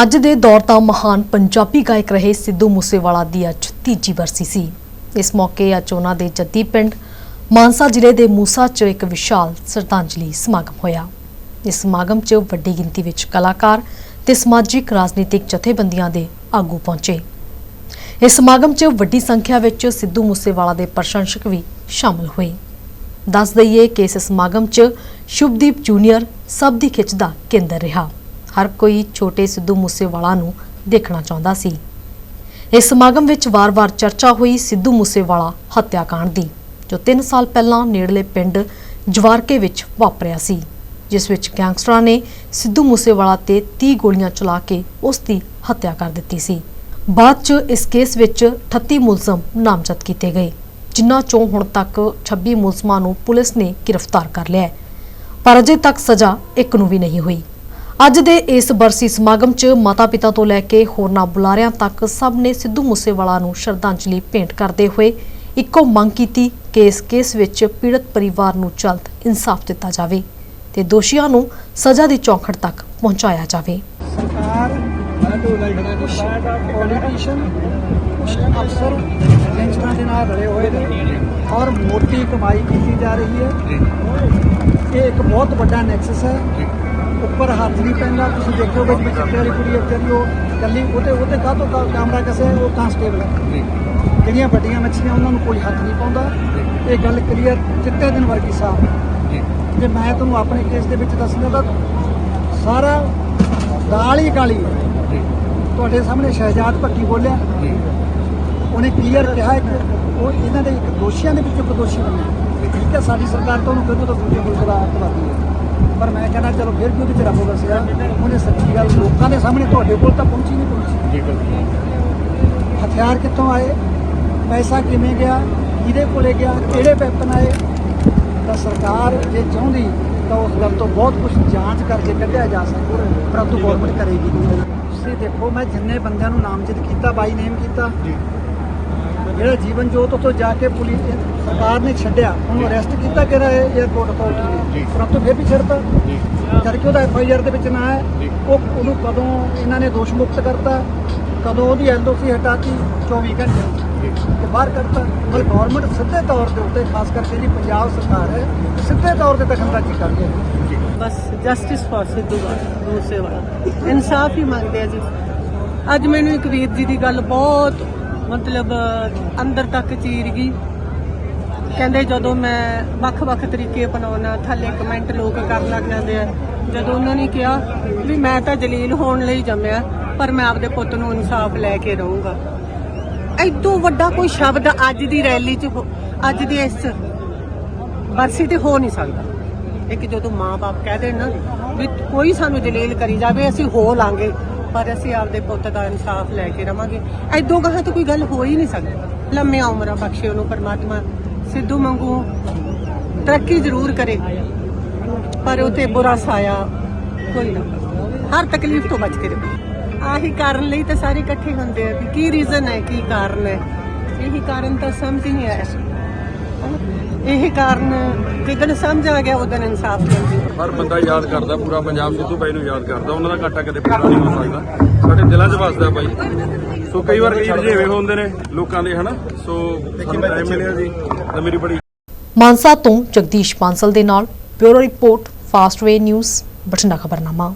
ਅੱਜ ਦੇ ਦੌਰ ਦਾ ਮਹਾਨ ਪੰਜਾਬੀ ਗਾਇਕ ਰਹੇ ਸਿੱਧੂ ਮੂਸੇਵਾਲਾ ਦੀ ਅੱਜ ਤੀਜੀ ਵਰਸੀ ਸੀ। ਇਸ ਮੌਕੇ ਅੱਜ ਉਹਨਾਂ ਦੇ ਜੱਦੀ ਪਿੰਡ ਮਾਨਸਾ ਜ਼ਿਲ੍ਹੇ ਦੇ ਮੂਸਾ 'ਚ ਇੱਕ ਵਿਸ਼ਾਲ ਸ਼ਰਧਾਂਜਲੀ ਸਮਾਗਮ ਹੋਇਆ। ਇਸ ਸਮਾਗਮ 'ਚ ਵੱਡੀ ਗਿਣਤੀ ਵਿੱਚ ਕਲਾਕਾਰ ਤੇ ਸਮਾਜਿਕ, ਰਾਜਨੀਤਿਕ ਜਥੇਬੰਦੀਆਂ ਦੇ ਆਗੂ ਪਹੁੰਚੇ। ਇਸ ਸਮਾਗਮ 'ਚ ਵੱਡੀ ਸੰਖਿਆ ਵਿੱਚ ਸਿੱਧੂ ਮੂਸੇਵਾਲਾ ਦੇ ਪ੍ਰਸ਼ੰਸਕ ਵੀ ਸ਼ਾਮਲ ਹੋਏ। ਦੱਸ ਦਈਏ ਕਿ ਇਸ ਸਮਾਗਮ 'ਚ ਸ਼ੁਭਦੀਪ ਜੂਨੀਅਰ ਸਭ ਦੀ ਖਿੱਚ ਦਾ ਕੇਂਦਰ ਰਿਹਾ। ਹਰ ਕੋਈ ਛੋਟੇ ਸਿੱਧੂ ਮੂਸੇਵਾਲਾ ਨੂੰ ਦੇਖਣਾ ਚਾਹੁੰਦਾ ਸੀ। ਇਸ ਸਮਾਗਮ ਵਿੱਚ ਵਾਰ-ਵਾਰ ਚਰਚਾ ਹੋਈ ਸਿੱਧੂ ਮੂਸੇਵਾਲਾ ਹੱਤਿਆਕਾਂਡ ਦੀ, ਜੋ 3 ਸਾਲ ਪਹਿਲਾਂ ਨੇੜਲੇ ਪਿੰਡ ਜਵਾਰਕੇ ਵਿੱਚ ਵਾਪਰਿਆ ਸੀ, ਜਿਸ ਵਿੱਚ ਗੈਂਗਸਟਰਾਂ ਨੇ ਸਿੱਧੂ ਮੂਸੇਵਾਲਾ ਤੇ 30 ਗੋਲੀਆਂ ਚਲਾ ਕੇ ਉਸ ਦੀ ਹੱਤਿਆ ਕਰ ਦਿੱਤੀ ਸੀ। ਬਾਅਦ 'ਚ ਇਸ ਕੇਸ ਵਿੱਚ 38 ਮੁਲਜ਼ਮ ਨਾਮਜ਼ਦ ਕੀਤੇ ਗਏ, ਜਿਨ੍ਹਾਂ ਚੋਂ ਹੁਣ ਤੱਕ 26 ਮੁਲਜ਼ਮਾਂ ਨੂੰ ਪੁਲਿਸ ਨੇ ਗ੍ਰਿਫਤਾਰ ਕਰ ਲਿਆ ਪਰ ਅਜੇ ਤੱਕ ਸਜ਼ਾ ਇੱਕ ਨੂੰ ਵੀ ਨਹੀਂ ਹੋਈ। ਅੱਜ ਦੇ ਇਸ ਬਰਸੀ ਸਮਾਗਮ 'ਚ ਮਾਤਾ-ਪਿਤਾ ਤੋਂ ਲੈ ਕੇ ਹੋਰਨਾਂ ਬੁਲਾਰਿਆਂ ਤੱਕ ਸਭ ਨੇ ਸਿੱਧੂ ਮੂਸੇਵਾਲਾ ਨੂੰ ਸ਼ਰਧਾਂਜਲੀ ਭੇਂਟ ਕਰਦੇ ਹੋਏ ਇੱਕੋ ਮੰਗ ਕੀਤੀ ਕਿ ਇਸ ਕੇਸ ਵਿੱਚ ਪੀੜਤ ਪਰਿਵਾਰ ਨੂੰ ਜਲਦ ਇਨਸਾਫ ਦਿੱਤਾ ਜਾਵੇ ਤੇ ਦੋਸ਼ੀਆਂ ਨੂੰ ਸਜ਼ਾ ਦੀ ਚੌਖੜ ਤੱਕ ਪਹੁੰਚਾਇਆ ਜਾਵੇ। ਸਰਕਾਰ ਕੁਛ ਪੋਲੀਟੀਸ਼ੀਅਨ ਕੁਛ ਅਫਸਰ ਗੈਂਗਸਟਰਾਂ ਦੇ ਨਾਲ ਰਲੇ ਹੋਏ ਨੇ ਔਰ ਮੋਟੀ ਕਮਾਈ ਕੀਤੀ ਜਾ ਰਹੀ ਹੈ। ਇਹ ਇੱਕ ਬਹੁਤ ਵੱਡਾ ਨੈਕਸਸ ਹੈ। ਉੱਪਰ ਹੱਥ ਨਹੀਂ ਪੈਂਦਾ ਤੁਸੀਂ ਦੇਖੋ ਵਿੱਚ ਚਿੱਟੇ ਵਾਲੀ ਕੁੜੀ ਵਿਚਾਰੀ ਉਹ ਕੱਲੀ ਉਹਤੇ ਉਹਤੇ ਕਾਹਤੋਂ ਕਾ ਕੈਮਰਾ ਕਸੇ ਉਹ ਕਾਂਸਟੇਬਲ ਹੈ। ਜਿਹੜੀਆਂ ਵੱਡੀਆਂ ਮੱਛੀਆਂ ਉਹਨਾਂ ਨੂੰ ਕੋਈ ਹੱਥ ਨਹੀਂ ਪਾਉਂਦਾ। ਇਹ ਗੱਲ ਕਲੀਅਰ ਚਿੱਟੇ ਦਿਨ ਵਰਗੀ ਸਾਫ਼ ਹੈ। ਜੇ। ਮੈਂ ਤੁਹਾਨੂੰ ਆਪਣੇ ਕੇਸ ਦੇ ਵਿੱਚ ਦੱਸਣਾ ਤਾਂ ਸਾਰਾ ਦਾਲ ਹੀ ਕਾਲੀ ਤੁਹਾਡੇ ਸਾਹਮਣੇ ਸ਼ਹਿਜਾਦ ਭੱਟੀ ਬੋਲਿਆ। ਉਹਨੇ ਕਲੀਅਰ ਕਿਹਾ ਕਿ ਉਹ ਇਹਨਾਂ ਦੇ ਇੱਕ ਦੋਸ਼ੀਆਂ ਦੇ ਵਿੱਚੋਂ ਇੱਕ ਦੋਸ਼ੀ ਬਣਿਆ ਠੀਕ ਹੈ ਸਾਡੀ ਸਰਕਾਰ ਤੋਂ ਉਹਨੂੰ ਕਹਿੰਦੇ ਤਾਂ ਦੂਜੇ ਮੁਲਕ ਦਾ ਅੱਤਵਾਦੀ ਹੈ। ਪਰ ਮੈਂ ਕਹਿੰਦਾ ਚਲੋ ਫਿਰ ਵੀ ਉਹਦੇ ਚ ਰੱਬ ਵਸਿਆ। ਉਹਨੇ ਸੱਚੀ ਗੱਲ ਲੋਕਾਂ ਦੇ ਸਾਹਮਣੇ ਤੁਹਾਡੇ ਕੋਲ ਤਾਂ ਪਹੁੰਚੀ ਨਹੀਂ ਪਹੁੰਚੀ। ਹਥਿਆਰ ਕਿੱਥੋਂ ਆਏ? ਪੈਸਾ ਕਿਵੇਂ ਗਿਆ? ਕਿਹਦੇ ਕੋਲੇ ਗਿਆ? ਕਿਹੜੇ ਵੈਪਨ ਆਏ? ਤਾਂ ਸਰਕਾਰ ਜੇ ਚਾਹੁੰਦੀ ਤਾਂ ਉਸ ਗੱਲ ਤੋਂ ਬਹੁਤ ਕੁਝ ਜਾਂਚ ਕਰਕੇ ਕੱਢਿਆ ਜਾ ਸਕਦਾ। ਪਰੰਤੂ ਗਵਰਨਮੈਂਟ ਕਰੇਗੀ। ਤੁਸੀਂ ਦੇਖੋ ਮੈਂ ਜਿੰਨੇ ਬੰਦਿਆਂ ਨੂੰ ਨਾਮਜ਼ਦ ਕੀਤਾ ਬਾਈ ਨੇਮ ਕੀਤਾ ਜਿਹੜਾ ਜੀਵਨ ਜੋਤ ਉੱਥੋਂ ਜਾ ਕੇ ਪੁਲਿਸ ਸਰਕਾਰ ਨੇ ਛੱਡਿਆ ਉਹਨੂੰ ਅਰੈਸਟ ਕੀਤਾ ਕਿਹੜਾ 에ਅਰਪੋਰਟ ਅਥਾਰਟੀ ਨੇ? ਪਰੰਤੂ ਫਿਰ ਵੀ ਛੱਡਤਾ। ਜਦ ਕਿ ਉਹਦਾ ਐਫ ਆਈ ਆਰ ਦੇ ਵਿੱਚ ਨਾ ਹੈ ਉਹ ਉਹਨੂੰ ਕਦੋਂ ਇਹਨਾਂ ਨੇ ਦੋਸ਼ ਮੁਕਤ ਕਰਤਾ ਕਦੋਂ ਉਹਦੀ ਐਲਓਸੀ ਹਟਾਤੀ 24 ਘੰਟੇ। ਤੇ ਬਾਹਰ ਕਰਤਾ ਪਰ ਗਵਰਨਮੈਂਟ ਸਿੱਧੇ ਤੌਰ ਦੇ ਉੱਤੇ ਖਾਸ ਕਰਕੇ ਜਿਹੜੀ ਪੰਜਾਬ ਸਰਕਾਰ ਹੈ ਸਿੱਧੇ ਤੌਰ ਤੇ ਦਖਲਅੰਦਾਜ਼ੀ ਕਰਦੀ ਹੈ। ਬਸ ਜਸਟਿਸ ਫॉर ਸਿੱਧੂ ਮੂਸੇਵਾਲਾ ਇਨਸਾਫ ਹੀ ਮੰਗਦੇ ਆ ਜੀ। ਅੱਜ ਮੈਨੂੰ ਇੱਕ ਵੀਰ ਜੀ ਦੀ ਗੱਲ ਬਹੁਤ ਮਤਲਬ, ਅੰਦਰ ਤੱਕ ਚੀਰ ਗਈ। ਕਹਿੰਦੇ ਜਦੋਂ ਮੈਂ ਵੱਖ-ਵੱਖ ਤਰੀਕੇ ਅਪਣਾਉਣਾ, ਥੱਲੇ ਕਮੈਂਟ ਲੋਕ ਕਰਨ ਲੱਗ ਜਾਂਦੇ ਆ। ਜਦੋਂ ਉਹਨਾਂ ਨੇ ਕਿਹਾ ਵੀ ਮੈਂ ਤਾਂ ਜਲੀਲ ਹੋਣ ਲਈ ਜੰਮਿਆ, ਪਰ ਮੈਂ ਆਪਦੇ ਪੁੱਤ ਨੂੰ ਇਨਸਾਫ ਲੈ ਕੇ ਰਹੂੰਗਾ। ਐਦੋਂ ਵੱਡਾ ਕੋਈ ਸ਼ਬਦ ਅੱਜ ਦੀ ਰੈਲੀ 'ਚ ਅੱਜ ਦੀ ਇਸ ਬਰਸੀ ਤੇ ਹੋ ਨਹੀਂ ਸਕਦਾ। ਇੱਕ ਜਦੋਂ ਮਾਂ-ਬਾਪ ਕਹਿ ਦੇਣ ਨਾ ਵੀ ਕੋਈ ਸਾਨੂੰ ਜਲੀਲ ਕਰੀ ਜਾਵੇ, ਅਸੀਂ ਹੋ ਲਾਂਗੇ। ਪਰ ਅਸੀਂ ਆਪਦੇ ਪੁੱਤ ਦਾ ਇਨਸਾਫ ਲੈ ਕੇ ਰਵਾਂਗੇ। ਐਦੋਂ ਕਹਾਂ ਤਾਂ ਕੋਈ ਗੱਲ ਹੋ ਹੀ ਨਹੀਂ ਸਕਦੀ। ਲੰਮੀਆਂ ਉਮਰਾਂ ਬਖਸ਼ੇ ਉਹਨੂੰ ਪਰਮਾਤਮਾ ਸਿੱਧੂ ਮੰਗੂ ਤਰੱਕੀ ਜ਼ਰੂਰ ਕਰੇ। ਪਰ ਉਤੇ ਬੁਰਾ ਸਾਇਆ ਕੋਈ ਨਾ। ਹਰ ਤਕਲੀਫ ਤੋਂ ਬਚ ਕੇ ਰਹੇ। ਆਹੀ ਕਾਰਨ ਲਈ ਤਾਂ ਸਾਰੇ ਇਕੱਠੇ ਹੁੰਦੇ ਆ ਵੀ ਕੀ ਰੀਜ਼ਨ ਹੈ, ਕੀ ਕਾਰਨ ਹੈ। ਇਹੀ ਕਾਰਨ ਤਾਂ ਸਮਝ ਹੀ ਨਹੀਂ ਆਇਆ। ਇਹ ਕਾਰਨ ਜਿੱਦਣ ਸਮਝ ਆ ਗਿਆ ਉਦੋਂ ਇਨਸਾਫ ਮਿਲ ਜੂ ਹਰ ਬੰਦਾ ਯਾਦ ਕਰਦਾ ਪੂਰਾ ਪੰਜਾਬ ਸਿੱਧੂ ਬਾਈ ਨੂੰ ਯਾਦ ਕਰਦਾ। ਉਹਨਾਂ ਦਾ ਘਾਟਾ ਕਦੇ ਪੂਰਾ ਨਹੀਂ ਹੋ ਸਕਦਾ। ਸਾਡੇ ਦਿਲਾਂ 'ਚ ਵੱਸਦਾ ਬਾਈ। ਸੋ ਕਈ ਵਾਰ ਕਈ ਰਜੇਵੇਂ ਹੁੰਦੇ ਨੇ ਲੋਕਾਂ ਦੇ ਹਨਾ? ਸੋ ਸਾਨੂੰ ਟਾਈਮ ਮਿਲਿਆ ਜੀ ਤਾਂ ਮੇਰੀ ਬੜੀ ਮਾਨਸਾ ਤੋਂ ਜਗਦੀਸ਼ ਬਾਂਸਲ ਦੇ ਨਾਲ bureau report Fastway news Bathinda ਖਬਰਨਾਮਾ।